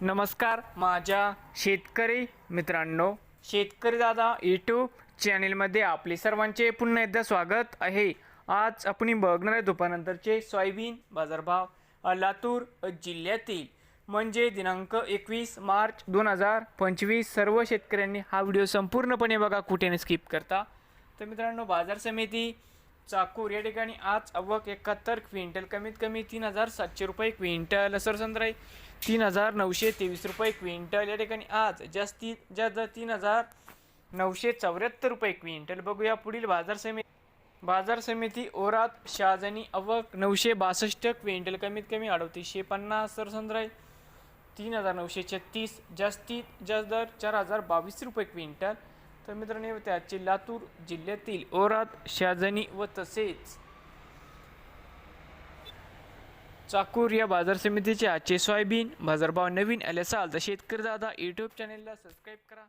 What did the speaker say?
नमस्कार माझ्या शेतकरी मित्रांनो. शेतकरी दादा यूट्यूब चॅनेलमध्ये आपले सर्वांचे पुन्हा एकदा स्वागत आहे. आज आपण बघणार आहे दुपारनंतरचे सोयाबीन बाजारभाव लातूर जिल्ह्यातील. म्हणजे दिनांक एकवीस मार्च दोन हजार पंचवीस सर्व शेतकऱ्यांनी हा व्हिडिओ संपूर्णपणे बघा कुठेने स्किप करता. तर मित्रांनो बाजार समिती चाकूर या ठिकाणी आज अवक एकाहत्तर क्विंटल कमीत कमी तीन हजार सातशे रुपये क्विंटल. सरसंद्राई तीन हजार नऊशे तेवीस रुपये क्विंटल. या ठिकाणी आज जास्तीत जास्त तीन हजार नऊशे चौऱ्याहत्तर रुपये क्विंटल. बघूया पुढील बाजार समिती. बाजार समिती ओरात शाजनी अवक नऊशे बासष्ट क्विंटल कमीत कमी अडतीसशे पन्नास. सरसंद्राई तीन हजार नऊशे छत्तीस जास्तीत जास्त दर चार हजार बावीस रुपये क्विंटल. तर मित्रांनो हे लातूर जिल्ह्यातील ओरात शाजनी व तसेच चाकूर या बाजार समितीचे आजचे सोयाबीन बाजारभाव नवीन आले असाल तर शेतकरी दादा यूट्यूब चॅनेलला सबस्क्राईब करा.